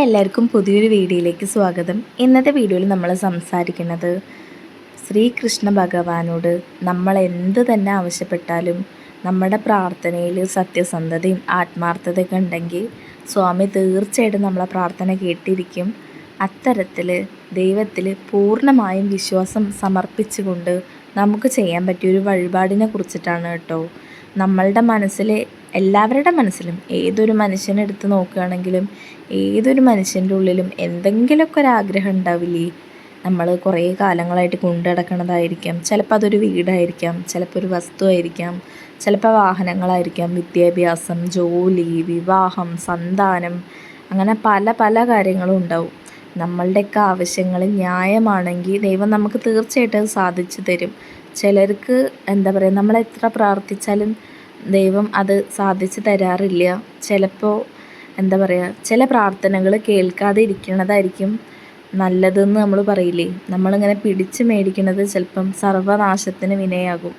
അപ്പോൾ എല്ലാവർക്കും പുതിയൊരു വീഡിയോയിലേക്ക് സ്വാഗതം. ഇന്നത്തെ വീഡിയോയിൽ നമ്മൾ സംസാരിക്കുന്നത് ശ്രീകൃഷ്ണ ഭഗവാനോട് നമ്മൾ എന്ത് തന്നെ ആവശ്യപ്പെട്ടാലും നമ്മുടെ പ്രാർത്ഥനയിൽ സത്യസന്ധതയും ആത്മാർത്ഥതയൊക്കെ ഉണ്ടെങ്കിൽ സ്വാമി തീർച്ചയായിട്ടും നമ്മളെ പ്രാർത്ഥന കേട്ടിരിക്കും. അത്തരത്തിൽ ദൈവത്തിൽ പൂർണമായും വിശ്വാസം സമർപ്പിച്ചുകൊണ്ട് നമുക്ക് ചെയ്യാൻ പറ്റിയൊരു വഴിപാടിനെ കുറിച്ചിട്ടാണ് കേട്ടോ. നമ്മളുടെ മനസ്സിൽ എല്ലാവരുടെ മനസ്സിലും ഏതൊരു മനുഷ്യനെ എടുത്ത് നോക്കുകയാണെങ്കിലും ഏതൊരു മനുഷ്യന്റെ ഉള്ളിലും എന്തെങ്കിലുമൊക്കെ ഒരു ആഗ്രഹം ഉണ്ടാവില്ലേ? നമ്മൾ കുറേ കാലങ്ങളായിട്ട് കൊണ്ടു നടക്കണതായിരിക്കാം ചിലപ്പോൾ അതൊരു വീടായിരിക്കാം ചിലപ്പോൾ ഒരു വസ്തു ആയിരിക്കാം ചിലപ്പോൾ വാഹനങ്ങളായിരിക്കാം വിദ്യാഭ്യാസം ജോലി വിവാഹം സന്താനം അങ്ങനെ പല പല കാര്യങ്ങളും ഉണ്ടാവും. നമ്മളുടെയൊക്കെ ആവശ്യങ്ങൾ ന്യായമാണെങ്കിൽ ദൈവം നമുക്ക് തീർച്ചയായിട്ടും സാധിച്ചു തരും. ചിലർക്ക് എന്താ പറയുക നമ്മൾ എത്ര പ്രാർത്ഥിച്ചാലും ദൈവം അത് സാധിച്ചു തരാറില്ല. ചിലപ്പോൾ എന്താ പറയുക ചില പ്രാർത്ഥനകൾ കേൾക്കാതെ ഇരിക്കണതായിരിക്കും നല്ലതെന്ന് നമ്മൾ പറയില്ലേ? നമ്മളിങ്ങനെ പിടിച്ച് മേടിക്കുന്നത് ചിലപ്പം സർവനാശത്തിന് വിനയാകും.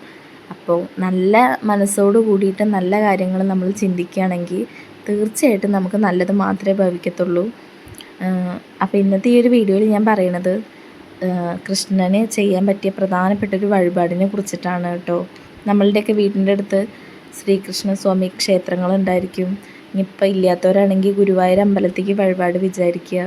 അപ്പോൾ നല്ല മനസ്സോട് കൂടിയിട്ട് നല്ല കാര്യങ്ങൾ നമ്മൾ ചിന്തിക്കുകയാണെങ്കിൽ തീർച്ചയായിട്ടും നമുക്ക് നല്ലത് മാത്രമേ ഭവിക്കത്തുള്ളൂ. അപ്പോൾ ഇന്നത്തെ ഈ ഒരു വീഡിയോയിൽ ഞാൻ പറയണത് കൃഷ്ണന് ചെയ്യാൻ പറ്റിയ പ്രധാനപ്പെട്ട ഒരു വഴിപാടിനെ കുറിച്ചിട്ടാണ് കേട്ടോ. നമ്മളുടെയൊക്കെ വീടിന്റെ അടുത്ത് ശ്രീകൃഷ്ണ സ്വാമി ക്ഷേത്രങ്ങളുണ്ടായിരിക്കും. ഇനിയിപ്പോൾ ഇല്ലാത്തവരാണെങ്കിൽ ഗുരുവായൂർ അമ്പലത്തേക്ക് വഴിപാട് വിചാരിക്കുക.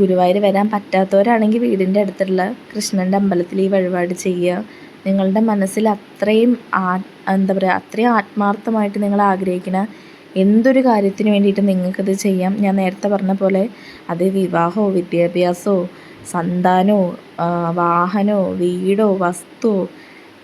ഗുരുവായൂർ വരാൻ പറ്റാത്തവരാണെങ്കിൽ വീടിന്റെ അടുത്തുള്ള കൃഷ്ണന്റെ അമ്പലത്തിൽ ഈ വഴിപാട് ചെയ്യുക. നിങ്ങളുടെ മനസ്സിൽ അത്രയും ആ എന്താ പറയുക അത്രയും ആത്മാർത്ഥമായിട്ട് നിങ്ങൾ ആഗ്രഹിക്കുന്ന എന്തൊരു കാര്യത്തിന് വേണ്ടിയിട്ട് നിങ്ങൾക്കത് ചെയ്യാം. ഞാൻ നേരത്തെ പറഞ്ഞ പോലെ അത് വിവാഹമോ വിദ്യാഭ്യാസമോ സന്താനമോ വാഹനമോ വീടോ വസ്തുവോ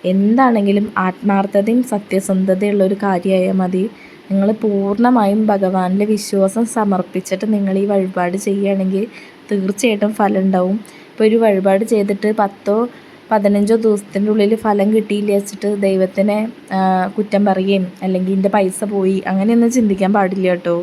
എന്താണെങ്കിലും ആത്മാർത്ഥതയും സത്യസന്ധതയുള്ള ഒരു കാര്യമായാൽ മതി. നിങ്ങൾ പൂർണമായും ഭഗവാനിൽ വിശ്വാസം സമർപ്പിച്ചിട്ട് നിങ്ങൾ ഈ വഴിപാട് ചെയ്യുകയാണെങ്കിൽ തീർച്ചയായിട്ടും ഫലം ഉണ്ടാവും ഇപ്പോൾ ഒരു വഴിപാട് ചെയ്തിട്ട് പത്തോ പതിനഞ്ചോ ദിവസത്തിന്റെ ഉള്ളിൽ ഫലം കിട്ടിയില്ല വെച്ചിട്ട് ദൈവത്തിനെ കുറ്റം പറയുകയും അല്ലെങ്കിൽ എന്റെ പൈസ പോയി അങ്ങനെയൊന്നും ചിന്തിക്കാൻ പാടില്ല കേട്ടോ.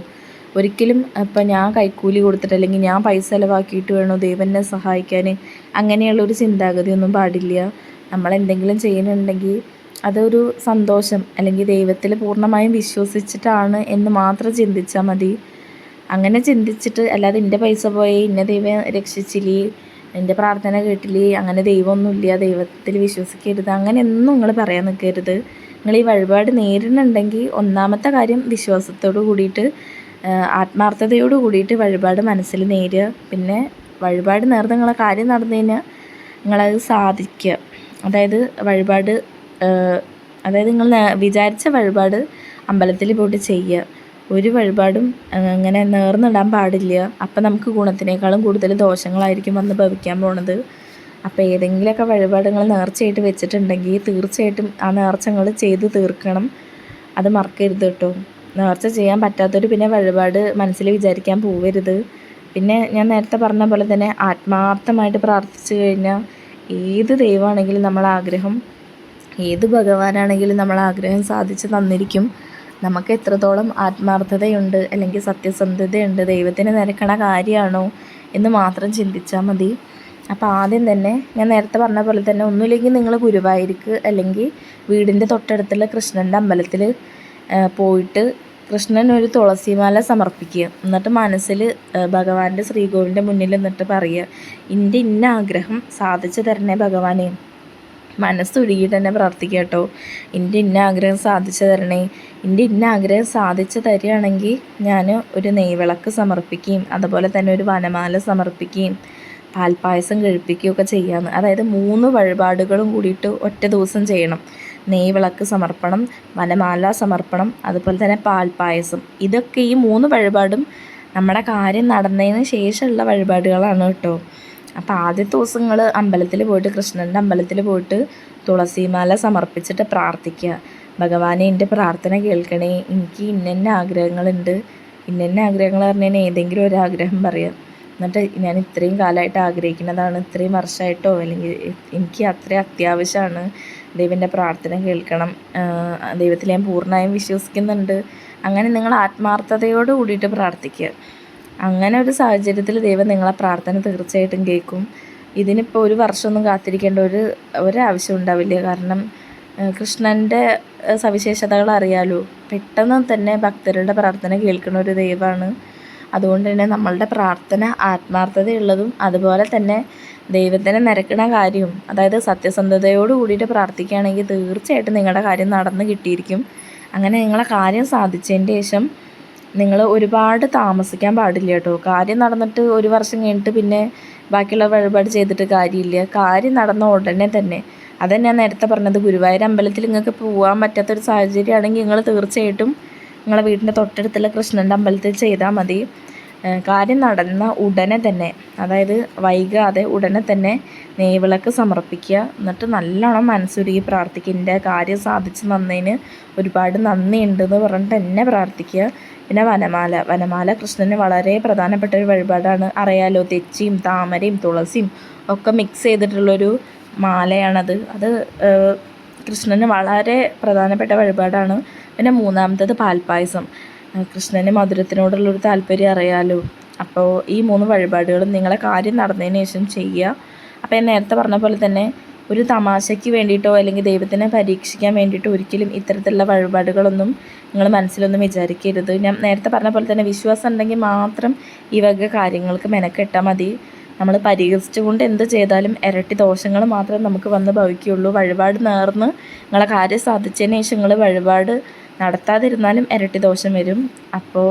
ഒരിക്കലും ഇപ്പം ഞാൻ കൈക്കൂലി കൊടുത്തിട്ട് അല്ലെങ്കിൽ ഞാൻ പൈസ ചിലവാക്കിയിട്ട് വേണോ ദൈവനെ സഹായിക്കാൻ? അങ്ങനെയുള്ളൊരു ചിന്താഗതിയൊന്നും പാടില്ല. നമ്മൾ എന്തെങ്കിലും ചെയ്യുന്നുണ്ടെങ്കിൽ അതൊരു സന്തോഷം അല്ലെങ്കിൽ ദൈവത്തിൽ പൂർണമായും വിശ്വസിച്ചിട്ടാണ് എന്ന് മാത്രം ചിന്തിച്ചാൽ മതി. അങ്ങനെ ചിന്തിച്ചിട്ട് അല്ലാതെ എന്റെ പൈസ പോയി ഇന്ന ദൈവം രക്ഷിച്ചില്ലേ എന്റെ പ്രാർത്ഥന കേട്ടില്ലേ അങ്ങനെ ദൈവമൊന്നുമില്ല ദൈവത്തിൽ വിശ്വസിക്കരുത്. അങ്ങനെയൊന്നും നിങ്ങൾ പറയാൻ നിൽക്കരുത്. നിങ്ങൾ ഈ വഴിപാട് നേരിടുന്നുണ്ടെങ്കിൽ ഒന്നാമത്തെ കാര്യം വിശ്വാസത്തോട് കൂടിയിട്ട് ആത്മാർത്ഥതയോട് കൂടിയിട്ട് വഴിപാട് മനസ്സിൽ നേരുക. പിന്നെ വഴിപാട് നേർന്ന് നിങ്ങളെ കാര്യം നടന്നു കഴിഞ്ഞാൽ നിങ്ങളത് സാധിക്കുക. അതായത് വഴിപാട് അതായത് നിങ്ങൾ വിചാരിച്ച വഴിപാട് അമ്പലത്തിൽ പോയിട്ട് ചെയ്യുക. ഒരു വഴിപാടും അങ്ങനെ നേർന്നിടാൻ പാടില്ല. അപ്പം നമുക്ക് ഗുണത്തിനേക്കാളും കൂടുതൽ ദോഷങ്ങളായിരിക്കും വന്ന് ഭവിക്കാൻ പോണത്. അപ്പോൾ ഏതെങ്കിലുമൊക്കെ വഴിപാടുകൾ നേർച്ചയായിട്ട് വെച്ചിട്ടുണ്ടെങ്കിൽ തീർച്ചയായിട്ടും ആ നേർച്ചകൾ ചെയ്ത് തീർക്കണം. അത് മറക്കരുത് കേട്ടോ. നേർച്ച ചെയ്യാൻ പറ്റാത്തൊരു പിന്നെ വഴിപാട് മനസ്സിൽ വിചാരിക്കാൻ പോവരുത്. പിന്നെ ഞാൻ നേരത്തെ പറഞ്ഞ പോലെ തന്നെ ആത്മാർത്ഥമായിട്ട് പ്രാർത്ഥിച്ചു കഴിഞ്ഞാൽ ഏത് ദൈവമാണെങ്കിലും നമ്മൾ ആഗ്രഹം ഏത് ഭഗവാനാണെങ്കിലും നമ്മൾ ആഗ്രഹം സാധിച്ചു തന്നിരിക്കും. നമുക്ക് എത്രത്തോളം ആത്മാർത്ഥതയുണ്ട് അല്ലെങ്കിൽ സത്യസന്ധതയുണ്ട് ദൈവത്തിന് നിരക്കണ കാര്യമാണോ എന്ന് മാത്രം ചിന്തിച്ചാൽ മതി. അപ്പോൾ ആദ്യം തന്നെ ഞാൻ നേരത്തെ പറഞ്ഞ പോലെ തന്നെ ഒന്നുമില്ലെങ്കിൽ നിങ്ങൾ ഗുരുവായൂർക്ക് അല്ലെങ്കിൽ വീടിന്റെ തൊട്ടടുത്തുള്ള കൃഷ്ണന്റെ അമ്പലത്തിൽ പോയിട്ട് കൃഷ്ണൻ ഒരു തുളസിമാല സമർപ്പിക്കുക. എന്നിട്ട് മനസ്സിൽ ഭഗവാന്റെ ശ്രീകോവിലിന്റെ മുന്നിൽ നിന്നിട്ട് പറയുക എന്റെ ഇന്ന ആഗ്രഹം സാധിച്ചു തരണേ ഭഗവാനെ. മനസ്സൊരുകിയിട്ട് തന്നെ പ്രാർത്ഥിക്കുക കേട്ടോ. എന്റെ ഇന്ന ആഗ്രഹം സാധിച്ചു തരണേ. എന്റെ ഇന്ന ആഗ്രഹം സാധിച്ചു തരികയാണെങ്കിൽ ഞാൻ ഒരു നെയ്വിളക്ക് സമർപ്പിക്കുകയും അതുപോലെ തന്നെ ഒരു വനമാല സമർപ്പിക്കുകയും പാൽപ്പായസം കഴിപ്പിക്കുകയൊക്കെ ചെയ്യാമെന്ന് അതായത് മൂന്ന് വഴിപാടുകളും കൂടിയിട്ട് ഒറ്റ ദിവസം ചെയ്യണം. നെയ്വിളക്ക് സമർപ്പണം വനമാല സമർപ്പണം അതുപോലെ തന്നെ പാൽപ്പായസം. ഇതൊക്കെ ഈ മൂന്ന് വഴിപാടും നമ്മുടെ കാര്യം നടന്നതിന് ശേഷമുള്ള വഴിപാടുകളാണ് കേട്ടോ. അപ്പോൾ ആദ്യത്തെ ദിവസങ്ങൾ അമ്പലത്തിൽ പോയിട്ട് കൃഷ്ണന്റെ അമ്പലത്തിൽ പോയിട്ട് തുളസിമാല സമർപ്പിച്ചിട്ട് പ്രാർത്ഥിക്കുക. ഭഗവാനെ എന്റെ പ്രാർത്ഥന കേൾക്കണേ. എനിക്ക് ഇന്ന ആഗ്രഹങ്ങളുണ്ട്. ഇന്ന ആഗ്രഹങ്ങൾ പറഞ്ഞാൽ ഏതെങ്കിലും ഒരു ആഗ്രഹം പറയാം. എന്നിട്ട് ഞാൻ ഇത്രയും കാലമായിട്ട് ആഗ്രഹിക്കുന്നതാണ് ഇത്രയും വർഷമായിട്ടോ അല്ലെങ്കിൽ എനിക്ക് അത്രയും അത്യാവശ്യമാണ്. ദൈവന്റെ പ്രാർത്ഥന കേൾക്കണം. ദൈവത്തിൽ ഞാൻ പൂർണമായും വിശ്വസിക്കുന്നുണ്ട്. അങ്ങനെ നിങ്ങൾ ആത്മാർത്ഥതയോട് കൂടിയിട്ട് പ്രാർത്ഥിക്കുക. അങ്ങനെ ഒരു സാഹചര്യത്തിൽ ദൈവം നിങ്ങളെ പ്രാർത്ഥന തീർച്ചയായിട്ടും കേൾക്കും. ഇതിനിപ്പോൾ ഒരു വർഷമൊന്നും കാത്തിരിക്കേണ്ട ഒരു ഒരാവശ്യം ഉണ്ടാവില്ല. കാരണം കൃഷ്ണന്റെ സവിശേഷതകൾ അറിയാലോ. പെട്ടെന്ന് തന്നെ ഭക്തരുടെ പ്രാർത്ഥന കേൾക്കുന്ന ഒരു ദൈവമാണ്. അതുകൊണ്ട് തന്നെ നമ്മളുടെ പ്രാർത്ഥന ആത്മാർത്ഥതയുള്ളതും അതുപോലെ തന്നെ ദൈവത്തിന് നിരക്കണ കാര്യവും അതായത് സത്യസന്ധതയോട് കൂടിയിട്ട് പ്രാർത്ഥിക്കുകയാണെങ്കിൽ തീർച്ചയായിട്ടും നിങ്ങളുടെ കാര്യം നടന്നു കിട്ടിയിരിക്കും. അങ്ങനെ നിങ്ങളെ കാര്യം സാധിച്ചതിന് ശേഷം നിങ്ങൾ ഒരുപാട് താമസിക്കാൻ പാടില്ല കേട്ടോ. കാര്യം നടന്നിട്ട് ഒരു വർഷം കഴിഞ്ഞിട്ട് പിന്നെ ബാക്കിയുള്ള വഴിപാട് ചെയ്തിട്ട് കാര്യമില്ല. കാര്യം നടന്ന ഉടനെ തന്നെ അതന്നെ ഞാൻ നേരത്തെ പറഞ്ഞത് ഗുരുവായൂർ അമ്പലത്തിൽ നിങ്ങൾക്ക് പോകാൻ പറ്റാത്തൊരു സാഹചര്യമാണെങ്കിൽ നിങ്ങൾ തീർച്ചയായിട്ടും നിങ്ങളെ വീടിന്റെ തൊട്ടടുത്തുള്ള കൃഷ്ണന്റെ അമ്പലത്തിൽ ചെയ്താൽ മതി. കാര്യം നടന്ന ഉടനെ തന്നെ അതായത് വൈകാതെ ഉടനെ തന്നെ നെയ്വിളക്ക് സമർപ്പിക്കുക. എന്നിട്ട് നല്ലോണം മനസ്സുരുകി പ്രാർത്ഥിക്കുക. എന്റെ കാര്യം സാധിച്ചു തന്നതിന് ഒരുപാട് നന്ദിയുണ്ടെന്ന് പറഞ്ഞിട്ട് എന്നെ പ്രാർത്ഥിക്കുക. പിന്നെ വനമാല. വനമാല കൃഷ്ണന് വളരെ പ്രധാനപ്പെട്ട ഒരു വഴിപാടാണ്. അറിയാലോ തെച്ചിയും താമരയും തുളസിയും ഒക്കെ മിക്സ് ചെയ്തിട്ടുള്ളൊരു മാലയാണത്. അത് കൃഷ്ണന് വളരെ പ്രധാനപ്പെട്ട വഴിപാടാണ്. പിന്നെ മൂന്നാമത്തത് പാൽപ്പായസം. കൃഷ്ണന് മധുരത്തിനോടുള്ളൊരു താല്പര്യം അറിയാലോ. അപ്പോൾ ഈ മൂന്ന് വഴിപാടുകളും നിങ്ങളെ കാര്യം നടന്നതിന് ശേഷം ചെയ്യുക. അപ്പോൾ ഞാൻ നേരത്തെ പറഞ്ഞ പോലെ തന്നെ ഒരു തമാശയ്ക്ക് വേണ്ടിയിട്ടോ അല്ലെങ്കിൽ ദൈവത്തിനെ പരീക്ഷിക്കാൻ വേണ്ടിയിട്ടോ ഒരിക്കലും ഇത്തരത്തിലുള്ള വഴിപാടുകളൊന്നും നിങ്ങൾ മനസ്സിലൊന്നും വിചാരിക്കരുത്. ഞാൻ നേരത്തെ പറഞ്ഞ പോലെ തന്നെ വിശ്വാസം ഉണ്ടെങ്കിൽ മാത്രം ഈ വക കാര്യങ്ങൾക്ക് മെനക്കെട്ടാൽ മതി. നമ്മൾ പരിഹസിച്ചുകൊണ്ട് എന്ത് ചെയ്താലും ഇരട്ടി ദോഷങ്ങൾ മാത്രമേ നമുക്ക് വന്ന് ഭവിക്കുകയുള്ളൂ. വഴിപാട് നേർന്ന് നിങ്ങളെ കാര്യം സാധിച്ചതിന് ശേഷം നിങ്ങൾ വഴിപാട് നടത്താതിരുന്നാലും ഇരട്ടി ദോഷം വരും. അപ്പോൾ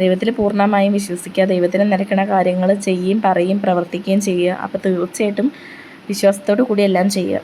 ദൈവത്തിൽ പൂർണമായും വിശ്വസിക്കുക ദൈവത്തിന് നിരക്കണ കാര്യങ്ങൾ ചെയ്യുകയും പറയും പ്രവർത്തിക്കുകയും ചെയ്യുക. അപ്പോൾ തീർച്ചയായിട്ടും വിശ്വാസത്തോടു കൂടി എല്ലാം ചെയ്യുക.